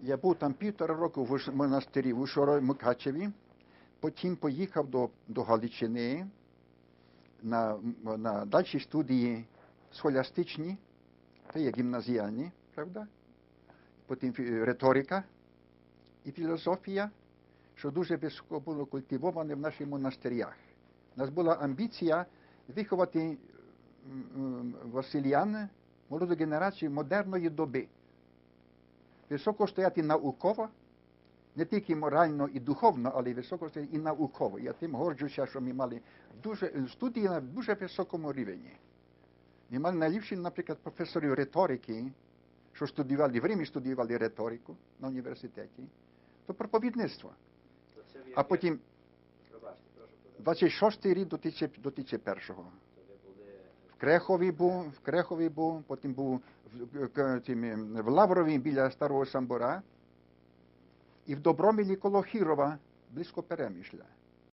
Я був там півтора року в монастирі в Ушоро Мукачеві, потім поїхав до, до Галичини на, на дальші студії схолястичні, це є гімназіальні, правда? Потім риторика і філософія, що дуже високо було культивоване в наших монастирях. У нас була амбіція виховати Васильян, молоду генерацію модерної доби. Високо стояти науково, не тільки морально і духовно, але й високо стояти і науково. Я тим горджуся, що ми мали дуже студії на дуже високому рівні. Ми мали найліпші, наприклад, професорів риторики, що студіювали в Римі, студіювали риторику на університеті, то проповідництво. А потім Пробачте, прошу подати. 26-й рік до 2001-го. То ви були В Крехові був, в Крехові був, потім був в, в Лаврові біля Старого Самбора і в Добромілі коло Хірова, близько Перемишля.